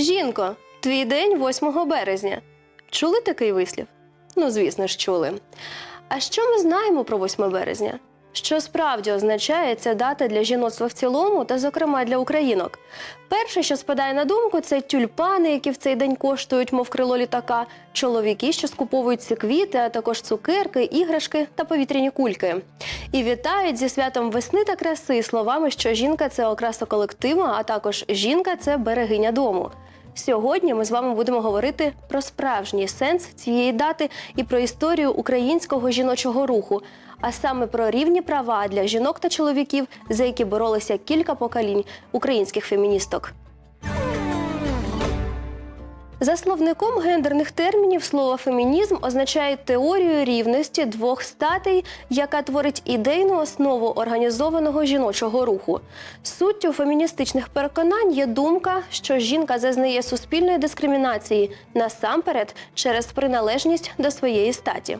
Жінко, твій день 8 березня. Чули такий вислів? Ну, звісно ж, чули. А що ми знаємо про 8 березня? Що справді означає ця дата для жіноцтва в цілому та, зокрема, для українок? Перше, що спадає на думку, це тюльпани, які в цей день коштують, мов крило літака, чоловіки, що скуповують ці квіти, а також цукерки, іграшки та повітряні кульки. І вітають зі святом весни та краси словами, що жінка це окраса колективу, а також жінка це берегиня дому. Сьогодні ми з вами будемо говорити про справжній сенс цієї дати і про історію українського жіночого руху, а саме про рівні права для жінок та чоловіків, за які боролися кілька поколінь українських феміністок. За словником гендерних термінів слово фемінізм означає теорію рівності двох статей, яка творить ідейну основу організованого жіночого руху. Суттю феміністичних переконань є думка, що жінка зазнає суспільної дискримінації насамперед через приналежність до своєї статі.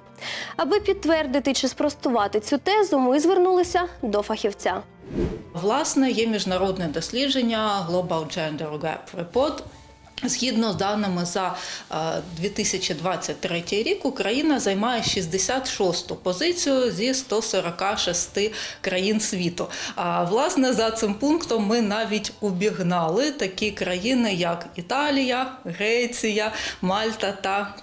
Аби підтвердити чи спростувати цю тезу, ми звернулися до фахівця. Власне, є міжнародне дослідження Global Gender Gap Report. Згідно з даними за е, 2023 рік, Україна займає 66-ту позицію зі 146 країн світу. А власне за цим пунктом ми навіть обігнали такі країни, як Італія, Греція, Мальта та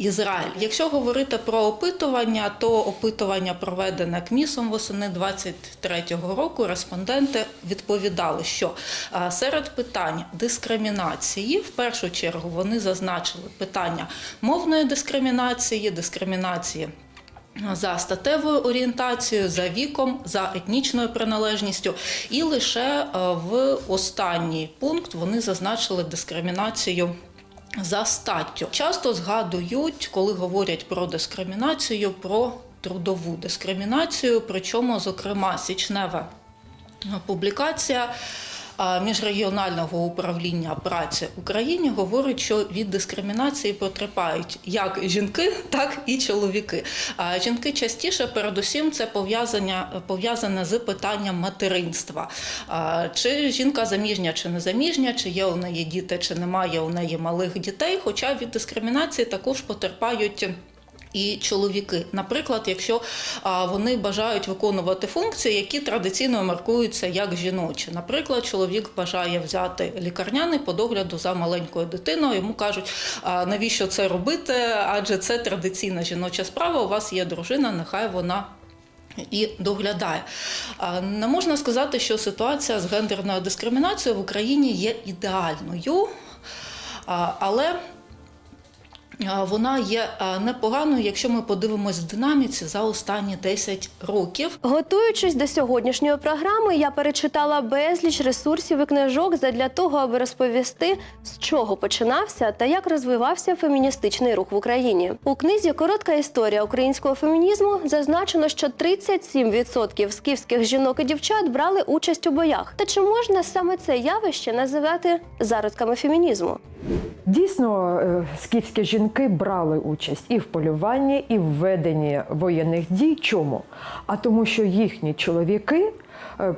Ізраїль. Якщо говорити про опитування, то опитування проведене КМІСом восени 23-го року. Респонденти відповідали, що серед питань дискримінації в першу чергу вони зазначили питання мовної дискримінації, дискримінації. За статевою орієнтацією, за віком, за етнічною приналежністю, і лише е, в останній пункт вони зазначили дискримінацію за статтю. Часто згадують, коли говорять про дискримінацію, про трудову дискримінацію, причому, зокрема, січнева публікація. Міжрегіонального управління праці Україні говорить, що від дискримінації потерпають як жінки, так і чоловіки. А Жінки частіше, передусім, це пов'язання пов'язане з питанням материнства. Чи жінка заміжня, чи не заміжня, чи є у неї діти, чи немає у неї малих дітей. Хоча від дискримінації також потерпають. І чоловіки, наприклад, якщо вони бажають виконувати функції, які традиційно маркуються як жіночі. Наприклад, чоловік бажає взяти лікарняний по догляду за маленькою дитиною. Йому кажуть, навіщо це робити? Адже це традиційна жіноча справа. У вас є дружина, нехай вона. І доглядає. Не можна сказати, що ситуація з гендерною дискримінацією в Україні є ідеальною, але вона є непоганою, якщо ми подивимось в динаміці за останні 10 років. Готуючись до сьогоднішньої програми, я перечитала безліч ресурсів і книжок задля того, аби розповісти, з чого починався та як розвивався феміністичний рух в Україні. У книзі Коротка історія українського фемінізму зазначено, що 37% скіфських жінок і дівчат брали участь у боях. Та чи можна саме це явище називати зародками фемінізму? Дійсно, е, скіфські жінки брали участь і в полюванні, і в веденні воєнних дій. Чому? А тому, що їхні чоловіки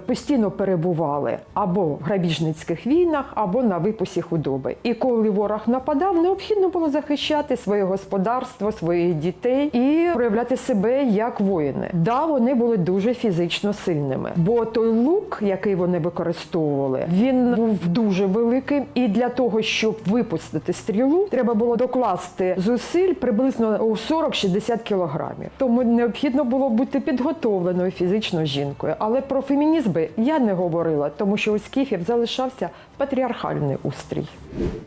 постійно перебували або в грабіжницьких війнах, або на випусі худоби. І коли ворог нападав, необхідно було захищати своє господарство, своїх дітей і проявляти себе як воїни. Да, вони були дуже фізично сильними, бо той лук, який вони використовували, він був дуже великим. І для того, щоб випустити стрілу, треба було докласти зусиль приблизно у 40-60 кілограмів. Тому необхідно було бути підготовленою фізично жінкою. Але про фемінізм би я не говорила, тому що у скіфів залишався патріархальний устрій.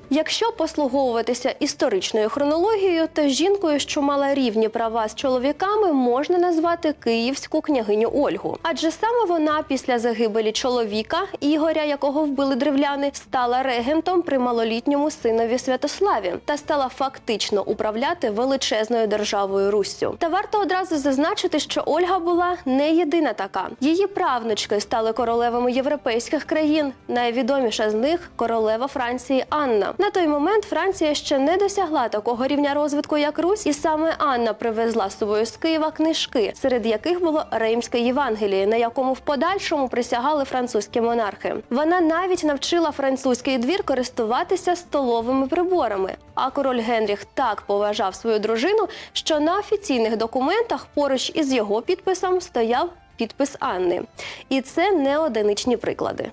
Якщо послуговуватися історичною хронологією, то жінкою, що мала рівні права з чоловіками, можна назвати київську княгиню Ольгу. Адже саме вона після загибелі чоловіка Ігоря, якого вбили древляни, стала регентом при малолітньому синові Святославі та стала фактично управляти величезною державою Руссю. Та варто одразу зазначити, що Ольга була не єдина така. Її правнучка донечки стали королевами європейських країн. Найвідоміша з них королева Франції Анна. На той момент Франція ще не досягла такого рівня розвитку, як Русь, і саме Анна привезла з собою з Києва книжки, серед яких було Римське Євангеліє, на якому в подальшому присягали французькі монархи. Вона навіть навчила французький двір користуватися столовими приборами. А король Генріх так поважав свою дружину, що на офіційних документах поруч із його підписом стояв підпис Анни. І це не одиничні приклади.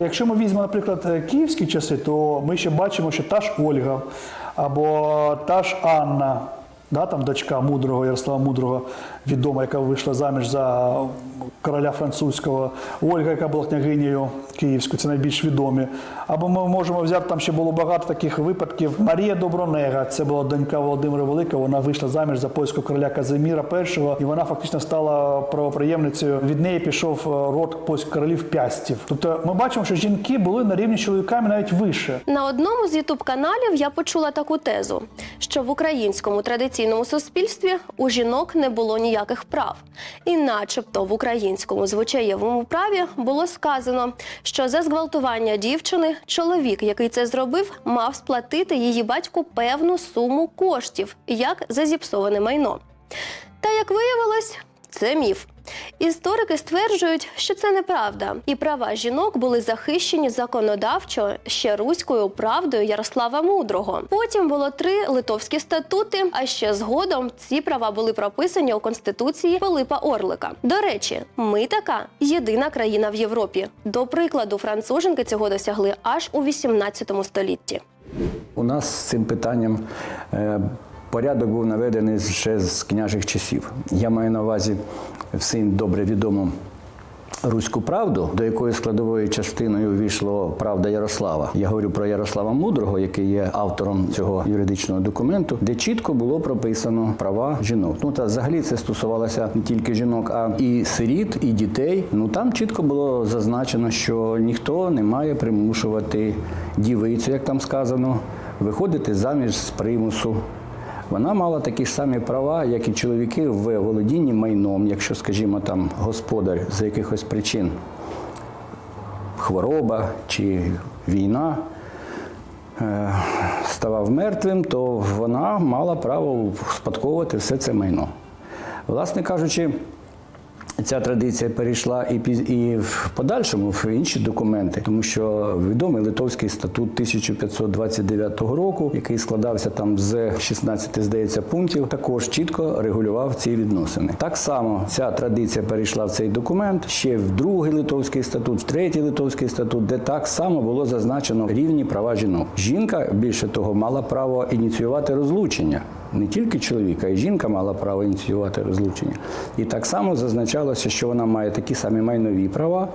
Якщо ми візьмемо, наприклад, е, київські часи, то ми ще бачимо, що та ж Ольга або та ж Анна, да, там дочка мудрого Ярослава Мудрого, відома, яка вийшла заміж за короля французького, Ольга, яка була княгинею київською, це найбільш відомі. Або ми можемо взяти, там ще було багато таких випадків. Марія Добронега, це була донька Володимира Великого, вона вийшла заміж за польського короля Казиміра І, і вона фактично стала правоприємницею. Від неї пішов е, род польських королів пястів. Тобто ми бачимо, що жінки були на рівні з чоловіками навіть вище. На одному з ютуб каналів я почула таку тезу, що в українському традиційному суспільстві у жінок не було ніяких прав, і, начебто, в українському звичаєвому праві було сказано, що за зґвалтування дівчини чоловік, який це зробив, мав сплатити її батьку певну суму коштів, як за зіпсоване майно. Та як виявилось, це міф. Історики стверджують, що це неправда, і права жінок були захищені законодавчо ще руською правдою Ярослава Мудрого. Потім було три литовські статути. А ще згодом ці права були прописані у конституції Пилипа Орлика. До речі, ми така єдина країна в Європі. До прикладу, француженки цього досягли аж у 18 столітті. У нас з цим питанням е, порядок був наведений ще з княжих часів. Я маю на увазі всім добре відому руську правду, до якої складовою частиною увійшло правда Ярослава. Я говорю про Ярослава Мудрого, який є автором цього юридичного документу, де чітко було прописано права жінок. Ну та взагалі це стосувалося не тільки жінок, а і сиріт, і дітей. Ну там чітко було зазначено, що ніхто не має примушувати дівицю, як там сказано, виходити заміж з примусу. Вона мала такі ж самі права, як і чоловіки в володінні майном, якщо, скажімо, там господар з якихось причин хвороба чи війна е, ставав мертвим, то вона мала право спадковувати все це майно. Власне кажучи, Ця традиція перейшла і і в подальшому в інші документи, тому що відомий литовський статут 1529 року, який складався там з 16, здається, пунктів, також чітко регулював ці відносини. Так само ця традиція перейшла в цей документ ще в другий литовський статут, в третій литовський статут, де так само було зазначено рівні права жінок. Жінка більше того мала право ініціювати розлучення. Не тільки чоловік, а й жінка мала право ініціювати розлучення. І так само зазначалося, що вона має такі самі майнові права.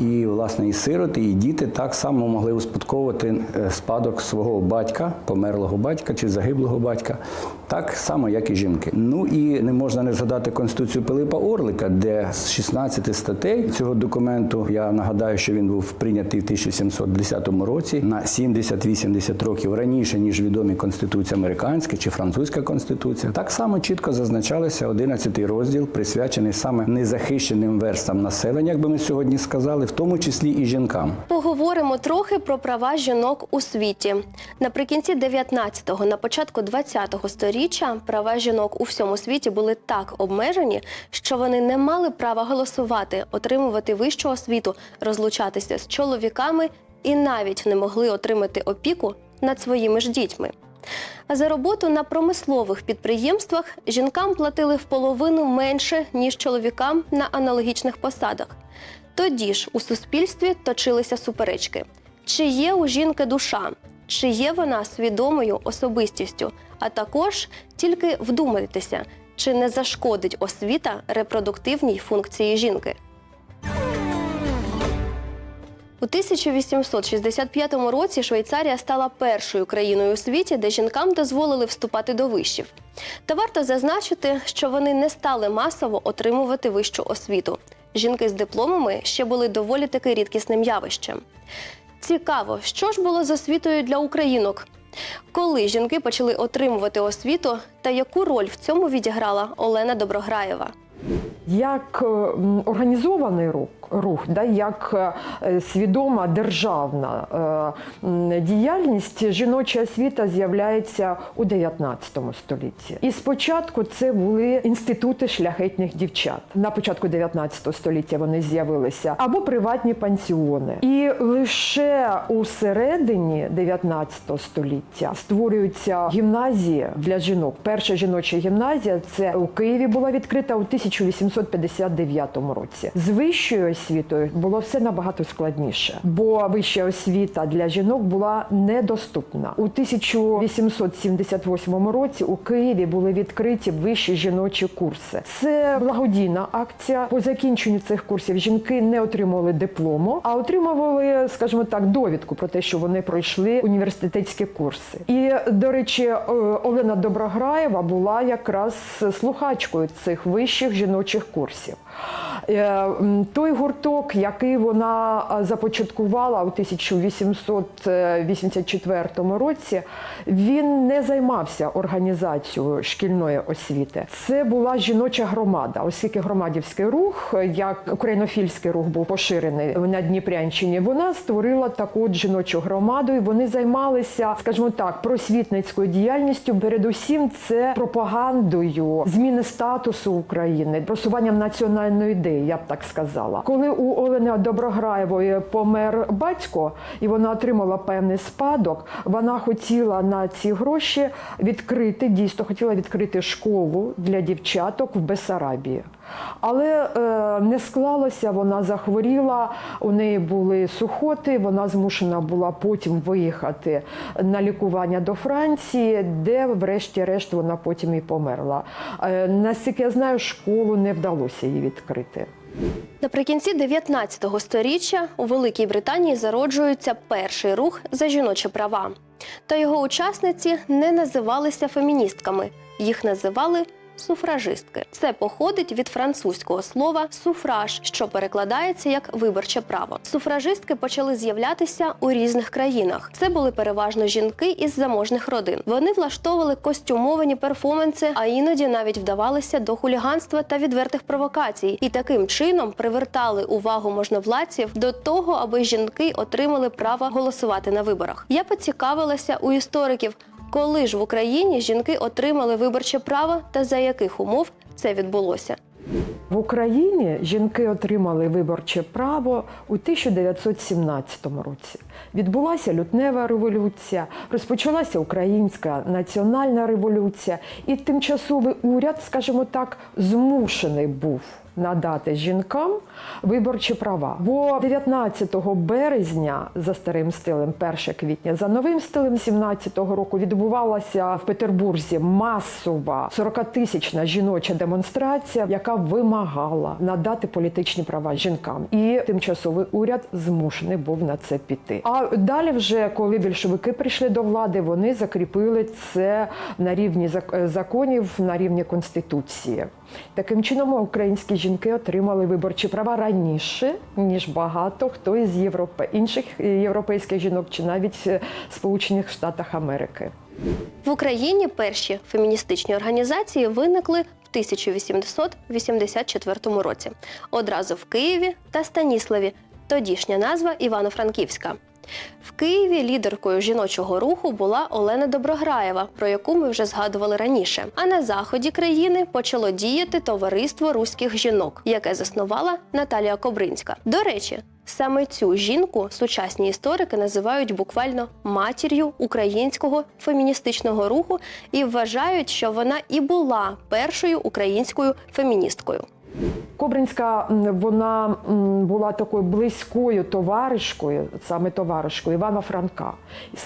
І, власне, і сироти, і діти так само могли успадковувати е, спадок свого батька, померлого батька чи загиблого батька, так само, як і жінки. Ну і не можна не згадати Конституцію Пилипа Орлика, де з 16 статей цього документу, я нагадаю, що він був прийнятий в 1710 році на 70-80 років раніше, ніж відомі Конституція американська чи французька конституція. Так само чітко зазначалося 11 розділ, присвячений саме незахищеним верстам населення, як би ми сьогодні сказали, в тому числі і жінкам. Поговоримо трохи про права жінок у світі. Наприкінці 19-го, на початку 20-го сторіччя права жінок у всьому світі були так обмежені, що вони не мали права голосувати, отримувати вищу освіту, розлучатися з чоловіками і навіть не могли отримати опіку над своїми ж дітьми. А за роботу на промислових підприємствах жінкам платили в половину менше, ніж чоловікам на аналогічних посадах. Тоді ж у суспільстві точилися суперечки: чи є у жінки душа, чи є вона свідомою особистістю, а також тільки вдумайтеся, чи не зашкодить освіта репродуктивній функції жінки. У 1865 році Швейцарія стала першою країною у світі, де жінкам дозволили вступати до вишів. Та варто зазначити, що вони не стали масово отримувати вищу освіту. Жінки з дипломами ще були доволі таки рідкісним явищем. Цікаво, що ж було з освітою для українок? Коли жінки почали отримувати освіту та яку роль в цьому відіграла Олена Доброграєва? як е, організований рух, рух да, як е, свідома державна е, діяльність, жіноча освіта з'являється у 19 столітті. І спочатку це були інститути шляхетних дівчат. На початку 19 століття вони з'явилися або приватні пансіони. І лише у середині 19 століття створюються гімназії для жінок. Перша жіноча гімназія це у Києві була відкрита у 1859 році. З вищою освітою було все набагато складніше, бо вища освіта для жінок була недоступна. У 1878 році у Києві були відкриті вищі жіночі курси. Це благодійна акція. По закінченню цих курсів жінки не отримували диплому, а отримували, скажімо так, довідку про те, що вони пройшли університетські курси. І до речі, е, Олена Доброграєва була якраз слухачкою цих вищих жіночих курсів. Е, Той гурток, який вона започаткувала у 1884 році, він не займався організацією шкільної освіти. Це була жіноча громада, оскільки громадівський рух, як українофільський рух був поширений на Дніпрянщині, вона створила таку жіночу громаду, і вони займалися, скажімо так, просвітницькою діяльністю. Передусім, це пропагандою зміни статусу України, просуванням національної ідеї, я б так сказала. Коли у Олени Доброграєвої помер батько, і вона отримала певний спадок, вона хотіла на ці гроші відкрити, дійсно хотіла відкрити школу для дівчаток в Бесарабії. Але е, не склалося, вона захворіла, у неї були сухоти, вона змушена була потім виїхати на лікування до Франції, де, врешті-решт, вона потім і померла. Е, наскільки я знаю, школу не вдалося їй відкрити. Наприкінці 19 століття у Великій Британії зароджується перший рух за жіночі права. Та його учасниці не називалися феміністками, їх називали суфражистки. Це походить від французького слова суфраж, що перекладається як виборче право. Суфражистки почали з'являтися у різних країнах. Це були переважно жінки із заможних родин. Вони влаштовували костюмовані перформанси, а іноді навіть вдавалися до хуліганства та відвертих провокацій, і таким чином привертали увагу можновладців до того, аби жінки отримали право голосувати на виборах. Я поцікавилася у істориків. Коли ж в Україні жінки отримали виборче право та за яких умов це відбулося? В Україні жінки отримали виборче право у 1917 році. Відбулася лютнева революція, розпочалася українська національна революція, і тимчасовий уряд, скажімо так, змушений був надати жінкам виборчі права. Бо 19 березня за старим стилем, 1 квітня, за новим стилем 17-го року відбувалася в Петербурзі масова 40-тисячна жіноча демонстрація, яка вимагала надати політичні права жінкам. І тимчасовий уряд змушений був на це піти. А далі, вже коли більшовики прийшли до влади, вони закріпили це на рівні законів, на рівні конституції. Таким чином, українські жінки отримали виборчі права раніше, ніж багато хто із Європи, інших європейських жінок чи навіть е, Сполучених Штатах Америки. В Україні перші феміністичні організації виникли в 1884 році. Одразу в Києві та Станіславі, тодішня назва Івано-Франківська. В Києві лідеркою жіночого руху була Олена Доброграєва, про яку ми вже згадували раніше. А на заході країни почало діяти товариство руських жінок, яке заснувала Наталія Кобринська. До речі, саме цю жінку сучасні історики називають буквально матір'ю українського феміністичного руху і вважають, що вона і була першою українською феміністкою. Кобринська вона була такою близькою товаришкою, саме товаришкою Івана Франка.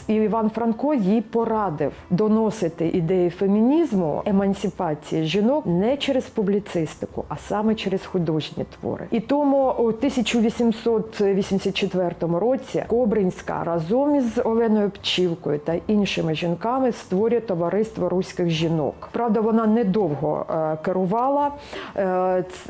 І Іван Франко їй порадив доносити ідеї фемінізму, емансипації жінок не через публіцистику, а саме через художні твори. І тому у 1884 році Кобринська разом із Оленою Пчілкою та іншими жінками створює товариство руських жінок. Правда, вона недовго е, керувала.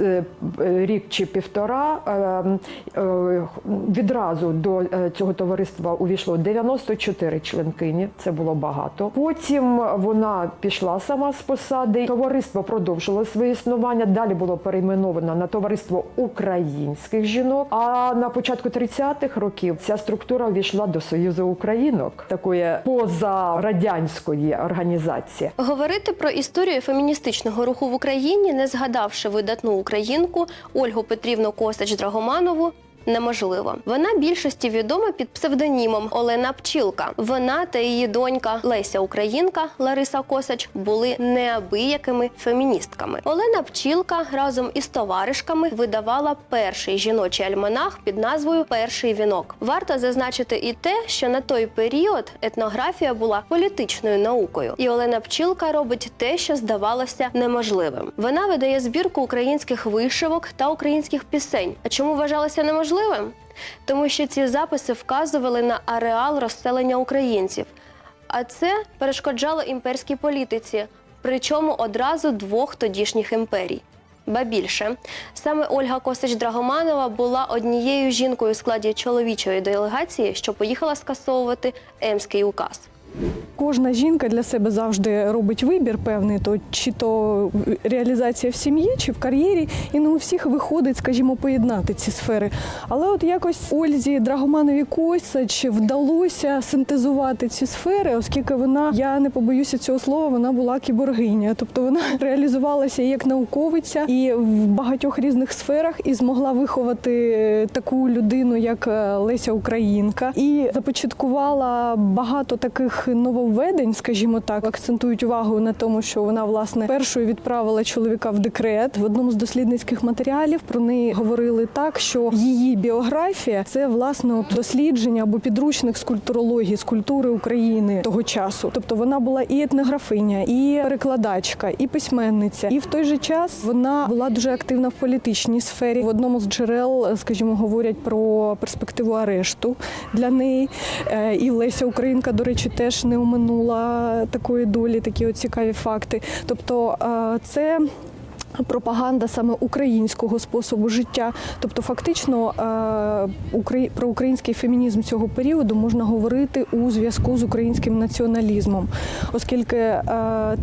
Е, рік чи півтора е, е, відразу до цього товариства увійшло 94 членкині. Це було багато. Потім вона пішла сама з посади. Товариство продовжило своє існування. Далі було перейменовано на товариство українських жінок. А на початку 30-х років ця структура увійшла до Союзу Українок, такої позарадянської організації. Говорити про історію феміністичного руху в Україні, не згадавши видатну українку Ольгу Петрівну Косач Драгоманову. Неможливо. Вона більшості відома під псевдонімом Олена Пчілка. Вона та її донька Леся Українка Лариса Косач були неабиякими феміністками. Олена Пчілка разом із товаришками видавала перший жіночий альманах під назвою Перший вінок. Варто зазначити і те, що на той період етнографія була політичною наукою, і Олена Пчілка робить те, що здавалося неможливим. Вона видає збірку українських вишивок та українських пісень. А чому вважалося неможливим? Тому що ці записи вказували на ареал розселення українців, а це перешкоджало імперській політиці, причому одразу двох тодішніх імперій. Ба більше, саме Ольга Косич Драгоманова була однією жінкою у складі чоловічої делегації, що поїхала скасовувати Емський указ. Кожна жінка для себе завжди робить вибір певний, то чи то реалізація в сім'ї, чи в кар'єрі, і не у всіх виходить, скажімо, поєднати ці сфери. Але от якось Ользі Драгоманові Косач вдалося синтезувати ці сфери, оскільки вона, я не побоюся цього слова, вона була кіборгиня. Тобто вона реалізувалася як науковиця і в багатьох різних сферах, і змогла виховати таку людину, як е, Леся Українка, і започаткувала багато таких нововведень, скажімо так, акцентують увагу на тому, що вона власне першою відправила чоловіка в декрет. В одному з дослідницьких матеріалів про неї говорили так, що її біографія це власне дослідження або підручник з культурології, з культури України того часу. Тобто вона була і етнографиня, і перекладачка, і письменниця. І в той же час вона була дуже активна в політичній сфері. В одному з джерел, скажімо, говорять про перспективу арешту для неї. Е, І Леся Українка, до речі, теж не оминула такої долі, такі цікаві факти. Тобто е, це. Пропаганда саме українського способу життя, тобто фактично е, про український фемінізм цього періоду можна говорити у зв'язку з українським націоналізмом, оскільки е,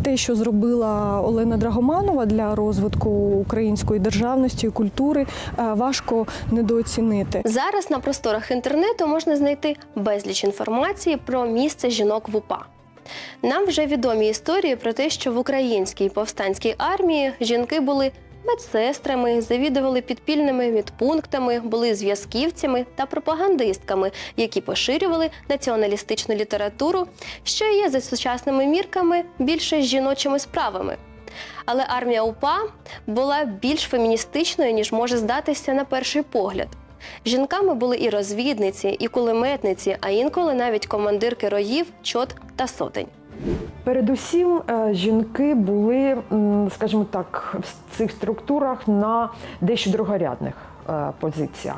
те, що зробила Олена Драгоманова для розвитку української державності і культури, е, важко недооцінити. Зараз на просторах інтернету можна знайти безліч інформації про місце жінок в УПА. Нам вже відомі історії про те, що в українській повстанській армії жінки були медсестрами, завідували підпільними медпунктами, були зв'язківцями та пропагандистками, які поширювали націоналістичну літературу, що є за сучасними мірками більше жіночими справами. Але армія УПА була більш феміністичною, ніж може здатися на перший погляд. Жінками були і розвідниці, і кулеметниці, а інколи навіть командирки роїв, чот та сотень. Передусім, е, жінки були, скажімо так, в цих структурах на дещо другорядних позиціях.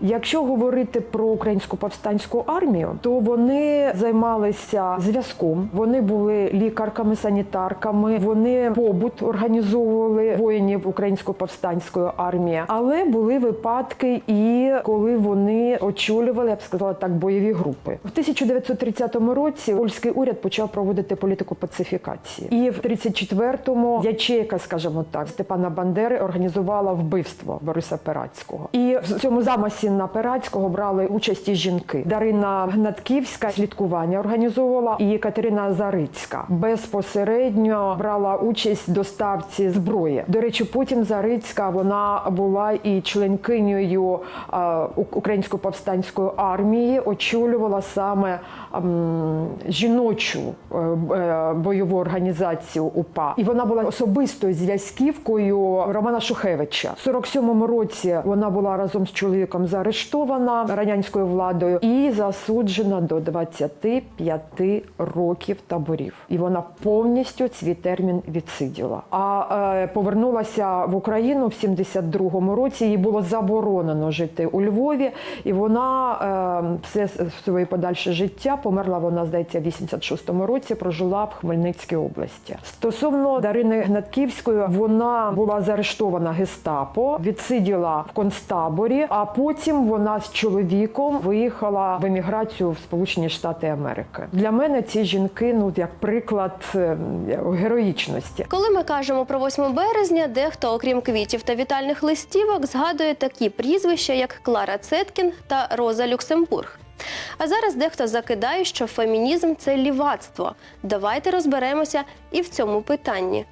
Якщо говорити про українську повстанську армію, то вони займалися зв'язком, вони були лікарками, санітарками, вони побут організовували воїнів української повстанської армії. Але були випадки, і коли вони очолювали, я б сказала так, бойові групи. В 1930 році польський уряд почав проводити політику пацифікації, і в 34-му ячейка, скажімо так, Степана Бандери організувала вбивство Бориса Перацького. І в цьому замасі на Перацького брали участь і жінки. Дарина Гнатківська слідкування організовувала, і Катерина Зарицька безпосередньо брала участь в доставці зброї. До речі, потім Зарицька вона була і членкинею української повстанської армії, очолювала саме жіночу е, е, бойову організацію УПА. І вона була особистою зв'язківкою Романа Шухевича. В 47-му році Вона була разом з чоловіком заарештована радянською владою і засуджена до 25 років таборів. І вона повністю свій термін відсиділа. А е, повернулася в Україну в 72-му році. Їй було заборонено жити у Львові, і вона е, все своє подальше життя померла. Вона здається в 86-му році. Прожила в Хмельницькій області. Стосовно Дарини Гнатківської, вона була заарештована гестапо, відсиділа в концтаборі, а потім вона з чоловіком виїхала в еміграцію в Сполучені Штати Америки. Для мене ці жінки, ну як приклад е, героїчності. Коли ми кажемо про 8 березня, дехто, окрім квітів та вітальних листівок, згадує такі прізвища, як Клара Цеткін та Роза Люксембург. А зараз дехто закидає, що фемінізм це лівацтво. Давайте розберемося і в цьому питанні.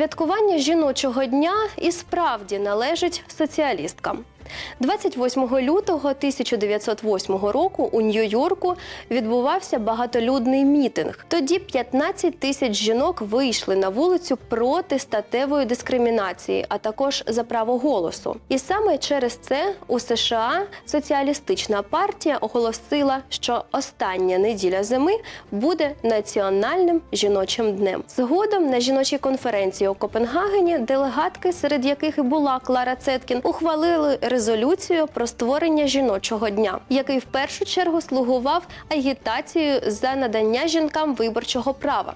Святкування жіночого дня і справді належить соціалісткам. 28 лютого 1908 року у Нью-Йорку відбувався багатолюдний мітинг. Тоді 15 тисяч жінок вийшли на вулицю проти статевої дискримінації, а також за право голосу. І саме через це у США соціалістична партія оголосила, що остання неділя зими буде національним жіночим днем. Згодом на жіночій конференції у Копенгагені делегатки, серед яких і була Клара Цеткін, ухвалили резолюцію про створення жіночого дня, який в першу чергу слугував агітацією за надання жінкам виборчого права.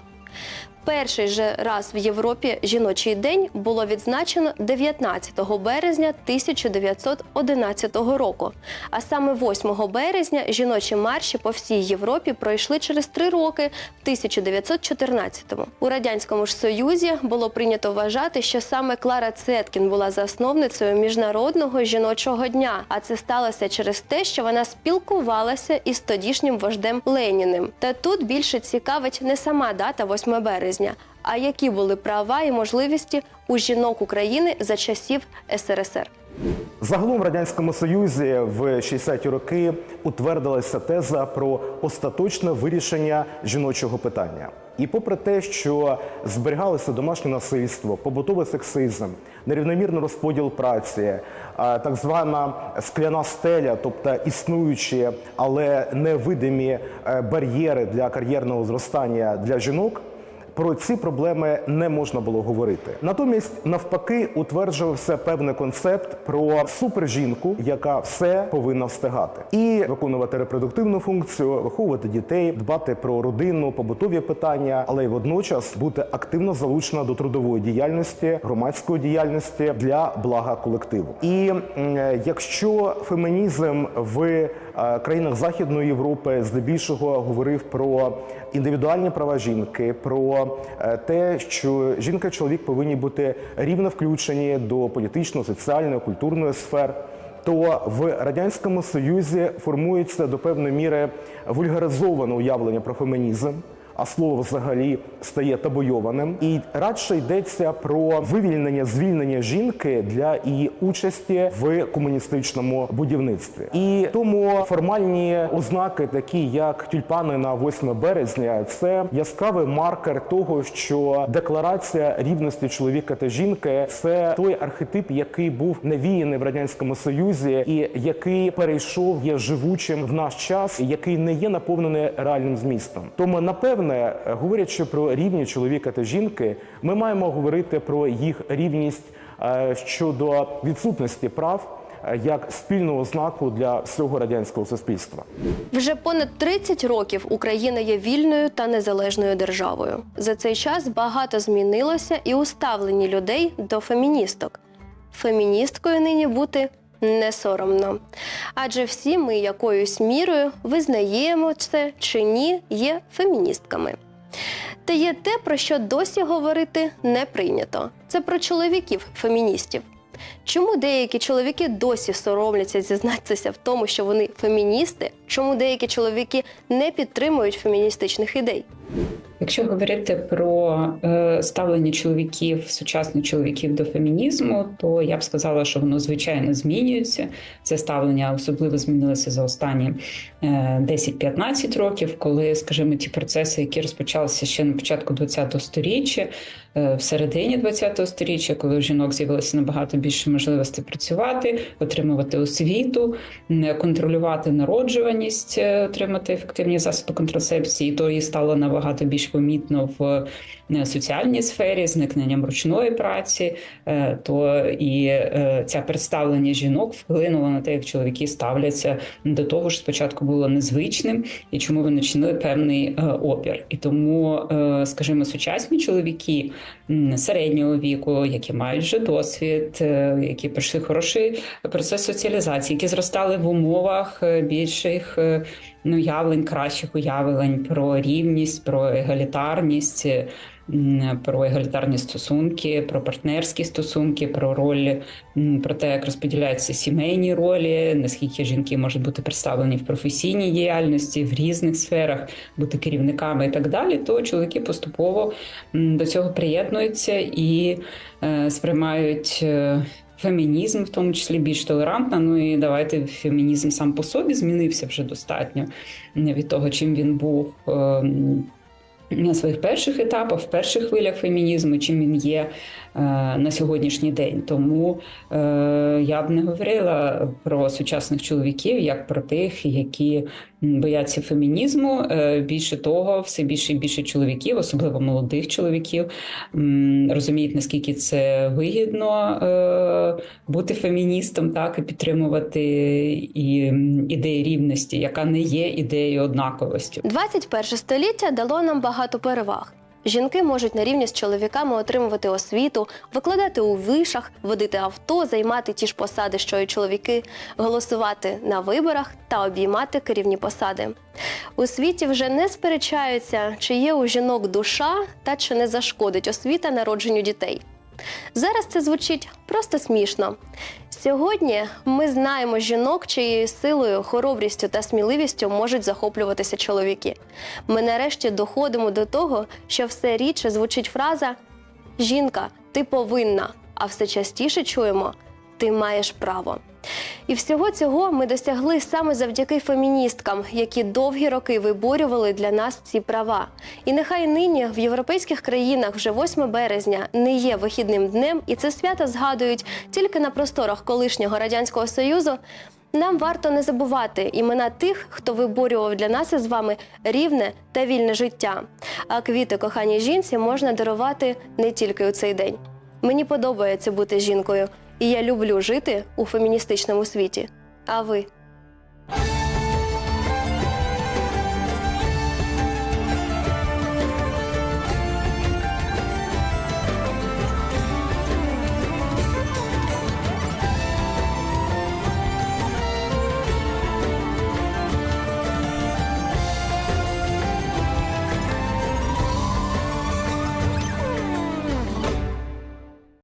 Перший же раз в Європі жіночий день було відзначено 19 березня 1911 року. А саме 8 березня жіночі марші по всій Європі пройшли через три роки в 1914-му. У радянському ж союзі було прийнято вважати, що саме Клара Цеткін була засновницею міжнародного жіночого дня. А це сталося через те, що вона спілкувалася із тодішнім вождем Леніним. Та тут більше цікавить не сама дата 8 березня, а які були права і можливості у жінок України за часів СРСР. Загалом в радянському союзі в 60-ті роки утвердилася теза про остаточне вирішення жіночого питання. І попри те, що зберігалося домашнє насильство, побутовий сексизм, нерівномірний розподіл праці, так звана скляна стеля, тобто існуючі, але невидимі е, бар'єри для кар'єрного зростання для жінок. Про ці проблеми не можна було говорити. Натомість, навпаки, утверджувався певний концепт про супержінку, яка все повинна встигати, і виконувати репродуктивну функцію, виховувати дітей, дбати про родину, побутові питання, але й водночас бути активно залучена до трудової діяльності, громадської діяльності для блага колективу. І якщо фемінізм в е, країнах Західної Європи здебільшого говорив про індивідуальні права жінки, про е, те, що жінка і чоловік повинні бути рівно включені до політичної, соціальної, культурної сфер. То в радянському союзі формується до певної міри вульгаризоване уявлення про фемінізм, а слово взагалі стає табойованим. І радше йдеться про вивільнення звільнення жінки для її участі в комуністичному будівництві. І тому формальні ознаки, такі як тюльпани на 8 березня, це яскравий маркер того, що декларація рівності чоловіка та жінки це той архетип, який був навіяний в радянському союзі, і який перейшов є живучим в наш час, який не є наповнений реальним змістом. Тому напевне, говорячи про рівні чоловіка та жінки, ми маємо говорити про їх рівність е, щодо відсутності прав е, як спільного знаку для всього радянського суспільства. Вже понад 30 років Україна є вільною та незалежною державою. За цей час багато змінилося і у ставленні людей до феміністок. Феміністкою нині бути не соромно. Адже всі ми якоюсь мірою визнаємо це чи ні, є феміністками. Та є те, про що досі говорити не прийнято. Це про чоловіків феміністів. Чому деякі чоловіки досі соромляться зізнатися в тому, що вони феміністи? Чому деякі чоловіки не підтримують феміністичних ідей? Якщо говорити про е, ставлення чоловіків, сучасних чоловіків до фемінізму, то я б сказала, що воно звичайно змінюється. Це ставлення особливо змінилося за останні е, 10-15 років, коли, скажімо, ті процеси, які розпочалися ще на початку ХХ століття, е, в середині ХХ століття, коли у жінок з'явилося набагато більше можливостей працювати, отримувати освіту, м, контролювати народжуваність, е, отримати ефективні засоби контрацепції, то і стало набагато більш помітно в е, соціальній сфері, зникненням ручної праці, е, то і е, ця представлення жінок вплинуло на те, як чоловіки ставляться до того, що спочатку було незвичним і чому вони чинили певний опір. І тому, скажімо, сучасні чоловіки середнього віку, які мають вже досвід, які пройшли хороший процес соціалізації, які зростали в умовах більших ну, уявлень, кращих уявлень про рівність, про егалітарність. е, Про егалітарні стосунки, про партнерські стосунки, про роль, про те, як розподіляються сімейні ролі, наскільки жінки можуть бути представлені в професійній діяльності, в різних сферах, бути керівниками і так далі, то чоловіки поступово до цього приєднуються і е, сприймають. Фемінізм, в тому числі більш толерантна. Ну і давайте фемінізм сам по собі змінився вже достатньо від того, чим він був ем, на своїх перших етапах, в перших хвилях фемінізму, чим він є на сьогоднішній день. Тому е, я б не говорила про сучасних чоловіків як про тих, які бояться фемінізму. Е, більше того, все більше і більше чоловіків, особливо молодих чоловіків, розуміють, наскільки це вигідно е, бути феміністом, так і підтримувати і ідеї рівності, яка не є ідеєю однаковості. 21 століття дало нам багато переваг. Жінки можуть на рівні з чоловіками отримувати освіту, викладати у вишах, водити авто, займати ті ж посади, що й чоловіки, голосувати на виборах та обіймати керівні посади. У світі вже не сперечаються, чи є у жінок душа та чи не зашкодить освіта народженню дітей. Зараз це звучить просто смішно. Сьогодні ми знаємо жінок, чиєю силою, хоробрістю та сміливістю можуть захоплюватися чоловіки. Ми нарешті доходимо до того, що все рідше звучить фраза Жінка, ти повинна, а все частіше чуємо Ти маєш право. І всього цього ми досягли саме завдяки феміністкам, які довгі роки виборювали для нас ці права. І нехай нині в європейських країнах вже 8 березня не є вихідним днем, і це свято згадують тільки на просторах колишнього радянського союзу. Нам варто не забувати імена тих, хто виборював для нас із вами рівне та вільне життя. А квіти коханій жінці можна дарувати не тільки у цей день. Мені подобається бути жінкою, і я люблю жити у феміністичному світі. А ви?